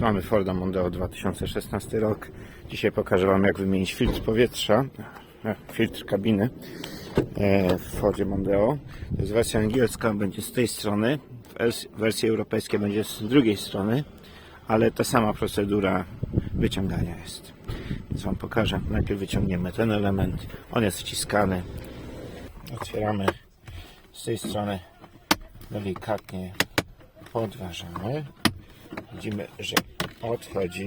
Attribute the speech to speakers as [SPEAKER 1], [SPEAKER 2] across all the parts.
[SPEAKER 1] Mamy Forda Mondeo 2016 rok. Dzisiaj pokażę Wam jak wymienić filtr powietrza, e, filtr kabiny e, w Fordzie Mondeo. To jest wersja angielska, będzie z tej strony, w els- wersji europejskiej będzie z drugiej strony, ale ta sama procedura wyciągania jest. Więc Wam pokażę. Najpierw wyciągniemy ten element. On jest wciskany. Otwieramy z tej strony delikatnie podważamy. Widzimy, że odchodzi.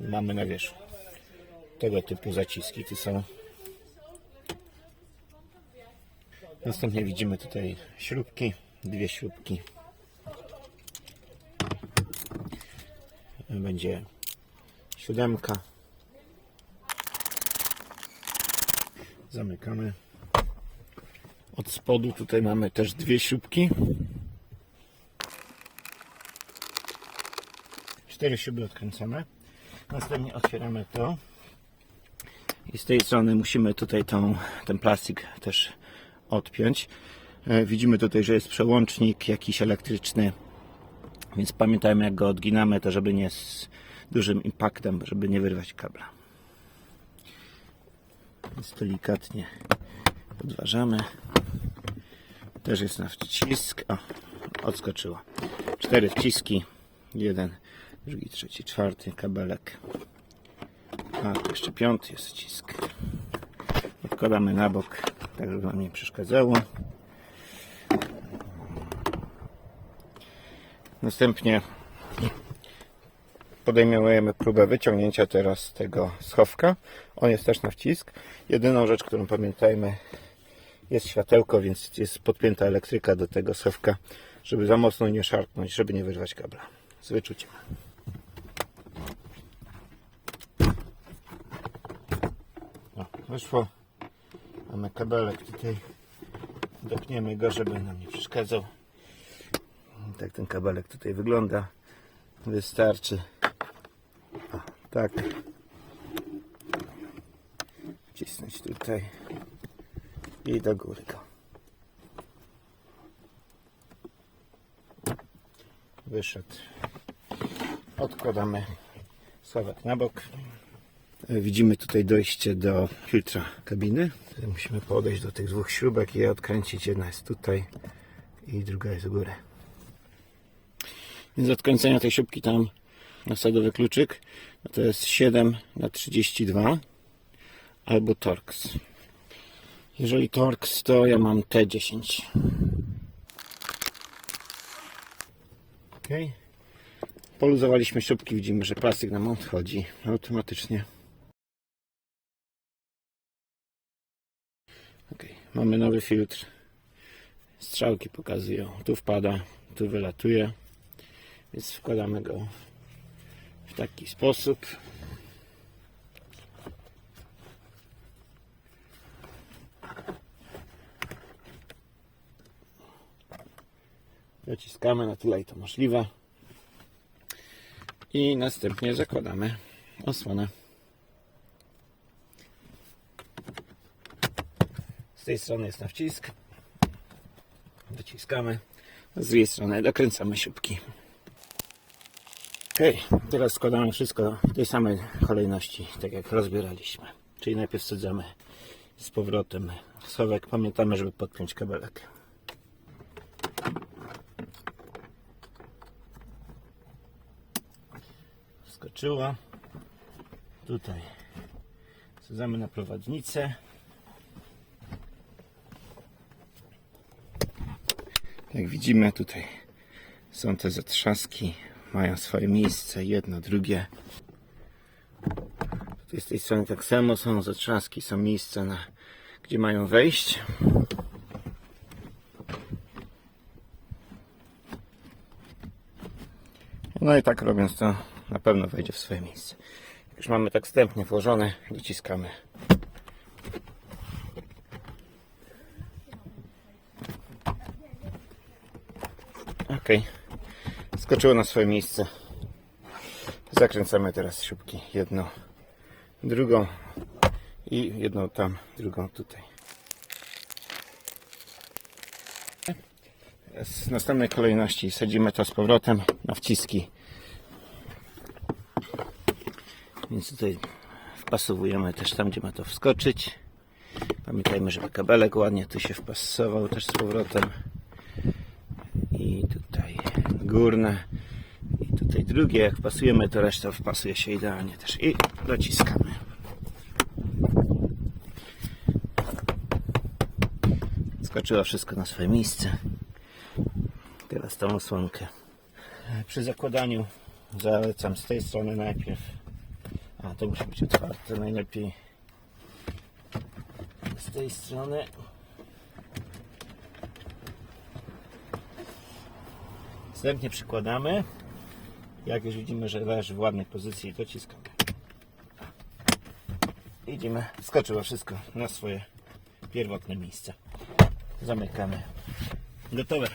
[SPEAKER 1] Mamy na wierzchu tego typu zaciski. Tu są. Następnie widzimy tutaj śrubki, dwie śrubki. Będzie siódemka. Zamykamy. Od spodu tutaj mamy też dwie śrubki. Cztery śruby odkręcamy. Następnie otwieramy to. I z tej strony musimy tutaj tą, ten plastik też odpiąć. E, Widzimy tutaj, że jest przełącznik jakiś elektryczny. Więc pamiętajmy jak go odginamy, to żeby nie z dużym impaktem, żeby nie wyrwać kabla. Więc delikatnie podważamy. Też jest na wcisk. O, odskoczyła. Cztery wciski. Jeden, drugi, trzeci, czwarty kabelek. A tu jeszcze piąty jest wcisk. Odkładamy na bok, tak żeby nam nie przeszkadzało. Następnie podejmujemy próbę wyciągnięcia teraz tego schowka. On jest też na wcisk. Jedyną rzecz, którą pamiętajmy, jest światełko, więc jest podpięta elektryka do tego schowka, żeby za mocno nie szarpnąć, żeby nie wyrwać kabla. Z wyczuciem. Wyszło. Mamy kabelek tutaj. Dopniemy go, żeby nam nie przeszkadzał. Tak ten kabelek tutaj wygląda. Wystarczy. O, tak. Wcisnąć tutaj i do góry go. Wyszedł. Odkładamy schowek na bok. Widzimy tutaj dojście do filtra kabiny. Tutaj musimy podejść do tych dwóch śrubek i je odkręcić. Jedna jest tutaj i druga jest u góry. Więc odkręcenia tej śrubki tam nasadowy kluczyk no to jest 7 na 32 albo Torx. Jeżeli Torx, to ja mam T10. Ok. Poluzowaliśmy śrubki, widzimy, że plastik nam odchodzi automatycznie. Mamy nowy filtr. Strzałki pokazują, tu wpada, tu wylatuje. Więc wkładamy go w taki sposób. Dociskamy na tyle, to możliwe. I następnie zakładamy osłonę. Z tej strony jest na wcisk. Dociskamy. Z drugiej strony dokręcamy śrubki. Ok, teraz składamy wszystko w tej samej kolejności, tak jak rozbieraliśmy. Czyli najpierw wsadzamy z powrotem schowek. Pamiętamy, żeby podpiąć kabelek. Wskoczyła. Tutaj wsadzamy na prowadnicę. Jak widzimy tutaj są te zatrzaski, mają swoje miejsce, jedno, drugie. Tutaj z tej strony tak samo są zatrzaski, są miejsca, na, gdzie mają wejść. No i tak robiąc to na pewno wejdzie w swoje miejsce. Już mamy tak wstępnie włożone, dociskamy. Ok. Skoczyło na swoje miejsce. Zakręcamy teraz śrubki. Jedną, drugą i jedną tam, drugą tutaj. W następnej kolejności sadzimy to z powrotem na wciski. Więc tutaj wpasowujemy też tam, gdzie ma to wskoczyć. Pamiętajmy, żeby kabelek ładnie tu się wpasował też z powrotem. Górne. I tutaj drugie. Jak wpasujemy, to reszta wpasuje się idealnie też. I dociskamy. Skoczyło wszystko na swoje miejsce. Teraz tą osłonkę. Przy zakładaniu zalecam z tej strony najpierw. A to musi być otwarte najlepiej. Z tej strony. Następnie przykładamy. Jak już widzimy, że leży w ładnej pozycji, dociskamy. Widzimy, skoczyło wszystko na swoje pierwotne miejsce. Zamykamy. Gotowe.